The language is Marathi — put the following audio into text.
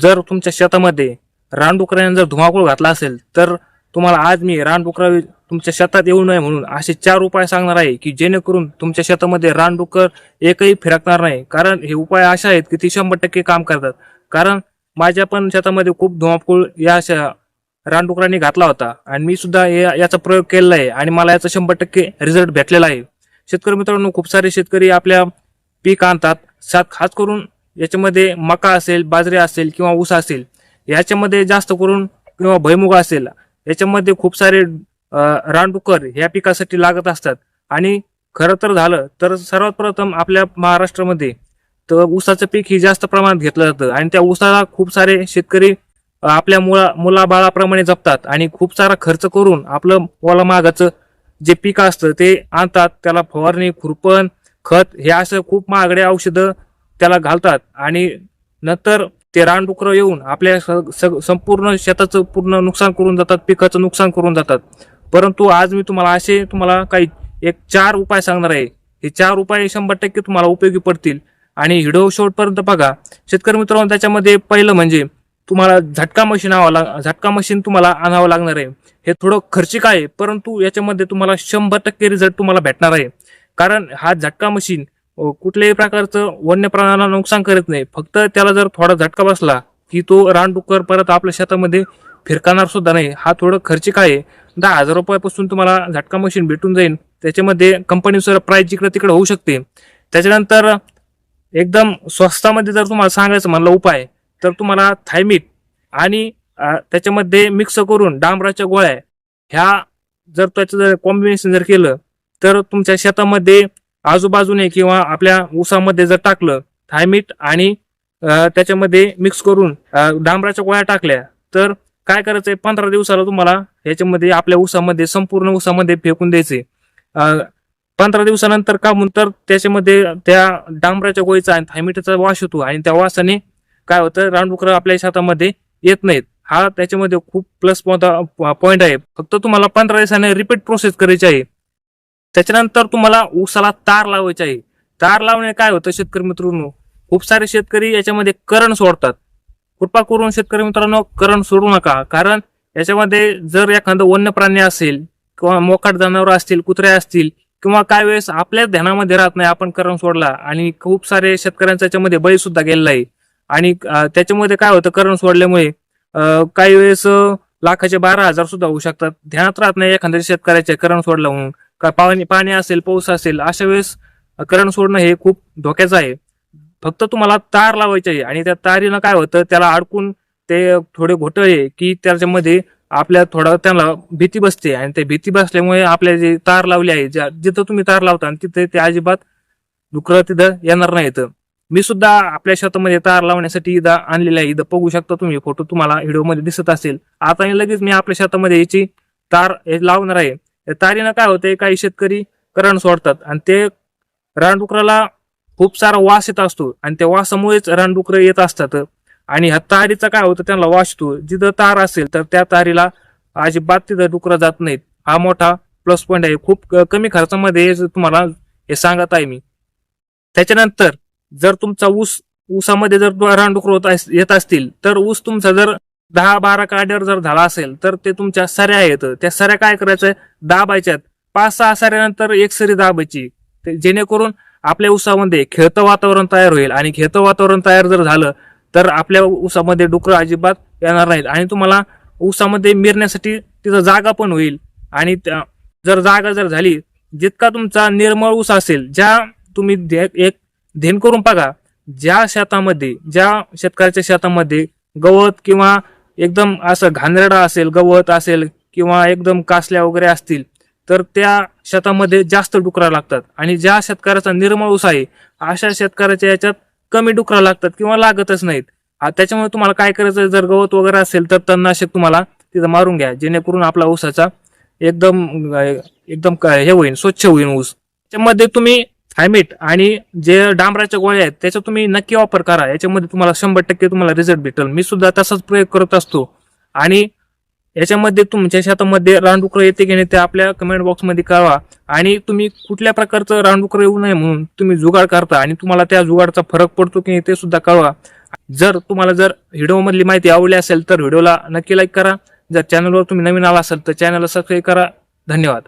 जर तुमच्या शेतामध्ये रानडुकराने जर धुमाकूळ घातला असेल तर तुम्हाला आज मी रानडुकरा तुमच्या शेतात येऊ नये म्हणून असे चार उपाय सांगणार आहे की जेणेकरून तुमच्या शेतामध्ये रानडुकर एकही फिरकणार नाही. कारण हे उपाय असे आहेत की ते शंभर टक्के काम करतात. कारण माझ्या पण शेतामध्ये खूप धुमाकूळ या अशा रानडुकरांनी घातला होता आणि मी सुद्धा या- याचा प्रयोग केलेला आहे आणि मला याचा शंभर टक्के रिझल्ट भेटलेला आहे. शेतकरी मित्रांनो खूप सारे शेतकरी आपल्या पीक आणतात. सात खास करून याच्यामध्ये मका असेल बाजरी असेल किंवा ऊस असेल याच्यामध्ये जास्त करून किंवा भैमुग असेल याच्यामध्ये खूप सारे रानडुकर ह्या पिकासाठी लागत असतात. आणि खरं तर झालं तर सर्वात प्रथम आपल्या महाराष्ट्रामध्ये तर ऊसाचं पीक ही जास्त प्रमाणात घेतलं जातं. आणि त्या ऊसाला खूप सारे शेतकरी आपल्या मुला मुलाबाळाप्रमाणे जपतात. आणि खूप सारा खर्च करून आपलं ओला मागाचं जे पीक असतं ते आणतात. त्याला फवारणी खुरपण खत हे असं खूप महागडे औषधं त्याला घालतात. आणि नंतर ते रानडुकरं येऊन आपल्या स- स- संपूर्ण शेताचं पूर्ण नुकसान करून जातात पिकाचं नुकसान करून जातात. परंतु आज मी तुम्हाला असे तुम्हाला काही एक चार उपाय सांगणार आहे. हे चार उपाय शंभर टक्के तुम्हाला उपयोगी पडतील. आणि व्हिडिओ शेवटपर्यंत बघा. शेतकरी मित्रांनो त्याच्यामध्ये पहिलं म्हणजे तुम्हाला झटका मशीन आणावं लाग झटका मशीन तुम्हाला आणावं लागणार आहे. हे थोडं खर्चिक आहे परंतु याच्यामध्ये तुम्हाला शंभर टक्के रिझल्ट तुम्हाला भेटणार आहे. कारण हा झटका मशीन कुठल्याही प्रकारचं वन्य प्राण्याला नुकसान करत नाही. फक्त त्याला जर थोडा झटका बसला की तो रानडुक्कर परत आपल्या शेतामध्ये फिरकणार सुद्धा नाही. हा थोडं खर्चिक आहे. दहा हजार रुपयापासून तुम्हाला झटका मशीन भेटून जाईल. त्याच्यामध्ये कंपनीनुसार प्राईस जिकडे तिकडे होऊ शकते. त्याच्यानंतर एकदम स्वस्तामध्ये जर तुम्हाला सांगायचं म्हणलं उपाय तर तुम्हाला थायमिट आणि त्याच्यामध्ये मिक्स करून डांबराच्या गोळ्या ह्या जर त्याचं जर कॉम्बिनेशन जर केलं तर तुमच्या शेतामध्ये आजूबाजूने किंवा आपल्या ऊसामध्ये जर टाकलं थायमिट आणि त्याच्यामध्ये मिक्स करून डांबराच्या गोळ्या टाकल्या तर काय करायचंय? पंधरा दिवसाला तुम्हाला याच्यामध्ये आपल्या ऊसामध्ये संपूर्ण ऊसामध्ये फेकून द्यायचे पंधरा दिवसानंतर का म्हणून तर त्याच्यामध्ये त्या डांबराच्या गोळीचा आणि थायमिटचा वास होतो आणि त्या वासाने काय होतं? रानडुकरं आपल्या शेतामध्ये येत नाहीत. हा त्याच्यामध्ये खूप प्लस पॉइंट आहे. फक्त तुम्हाला पंधरा दिवसाने रिपीट प्रोसेस करायची आहे. त्याच्यानंतर तुम्हाला ऊसाला तार लावायची आहे. तार लावणे काय होतं शेतकरी मित्रांनो? खूप सारे शेतकरी याच्यामध्ये करण सोडतात. कृपा करून शेतकरी मित्रांनो करण सोडू नका. कारण याच्यामध्ये जर एखादं वन्य प्राणी असेल किंवा मोकाट जनावर असतील कुत्रे असतील किंवा काय वेळेस आपल्याच ध्यानामध्ये राहत नाही आपण करण सोडला आणि खूप सारे शेतकऱ्यांचा याच्यामध्ये बळी सुद्धा गेलेला आहे. आणि त्याच्यामध्ये काय होतं करण सोडल्यामुळे काही वेळेस लाखाचे बारा हजार सुद्धा होऊ शकतात. ध्यानात राहत नाही एखाद्या शेतकऱ्याचे करण सोडलं म्हणून. का पाणी पाणी असेल पाऊस असेल अशा वेळेस करण सोडणं हे खूप धोक्याचं आहे. फक्त तुम्हाला तार लावायची आहे आणि त्या तारीनं काय होतं त्याला अडकून ते थोडे घोटळे की त्याच्यामध्ये आपल्या थोडं त्याला भीती बसते आणि ते भीती बसल्यामुळे आपल्या जे तार लावले आहे ज्या जिथं तुम्ही तार लावता आणि तिथे ते अजिबात डुकरं तिथं येणार नाही इथं मी सुद्धा आपल्या शेतामध्ये तार लावण्यासाठी इथं आणलेलं आहे. इथं बघू शकता तुम्ही फोटो तुम्हाला व्हिडिओमध्ये दिसत असेल. आता लगेच मी आपल्या शेतामध्ये याची तार लावणार आहे. तारीनं काय होते काही शेतकरी करण सोडतात. आणि ते रानडुकराला खूप सारा वास येत असतो. आणि त्या वासामुळेच रानडुकरं येत असतात. आणि ह्या तारीचा काय होतं त्यांना वास येतो. जिथं तार असेल तर त्या तारीला अजिबात तिथं डुकरं जात नाहीत. हा मोठा प्लस पॉईंट आहे. खूप कमी खर्चामध्ये तुम्हाला हे सांगत आहे मी. त्याच्यानंतर जर तुमचा ऊस ऊसामध्ये जर रानडुकर होत अस- येत असतील तर ऊस तुमचा जर दहा बारा काड्यावर जर झाला असेल तर ते तुमच्या सऱ्या आहेत. त्या सऱ्या काय करायचं दाबायच्यात. पाच सहा सऱ्यानंतर एक सरी दाबायची. ते- जेणेकरून आपल्या ऊसामध्ये खेळतं वातावरण तयार होईल. आणि खेळतं वातावरण तयार जर झालं तर आपल्या ऊसामध्ये डुकरं अजिबात येणार नाहीत. आणि तुम्हाला ऊसामध्ये मिरण्यासाठी तिथं जागा पण होईल. आणि त्या- जर जागा जर झाली जितका तुमचा निर्मळ ऊस असेल ज्या तुम्ही एक ध्येन करून बघा ज्या शेतामध्ये ज्या शेतकऱ्याच्या शेतामध्ये गवत किंवा एकदम असं घाणेरडा असेल गवत असेल किंवा एकदम कासल्या वगैरे असतील तर त्या शेतामध्ये जास्त डुकरा लागतात. आणि ज्या शेतकऱ्याचा निर्मळ ऊस आहे अशा शेतकऱ्याच्या याच्यात कमी डुकरा लागतात किंवा लागतच नाहीत. त्याच्यामुळे तुम्हाला काय करायचं? जर गवत वगैरे असेल तर तणनाशक तुम्हाला तिथं मारून घ्या जेणेकरून आपला ऊसाचा एकदम एकदम हे होईल स्वच्छ होईल ऊस. त्याच्यामध्ये तुम्ही थायमेट आणि जे डांबराच्या गोळ्या आहेत त्याचा तुम्ही नक्की वापर करा. याच्यामध्ये तुम्हाला शंभर टक्के तुम्हाला रिझल्ट भेटेल. मी सुद्धा तसाच प्रयोग करत असतो. आणि याच्यामध्ये तुमच्या शेतामध्ये रानडुकरं येते की नाही ते आपल्या कमेंट बॉक्समध्ये कळवा. आणि तुम्ही कुठल्या प्रकारचं रानडुकरं येऊ नये म्हणून तुम्ही जुगाड करता आणि तुम्हाला त्या जुगाडचा फरक पडतो की नाही ते सुद्धा कळवा. जर तुम्हाला जर व्हिडिओमधली माहिती आवडली असेल तर व्हिडिओला नक्की लाईक करा. जर चॅनलवर तुम्ही नवीन आला असाल तर चॅनलला सबस्क्राईब करा. धन्यवाद.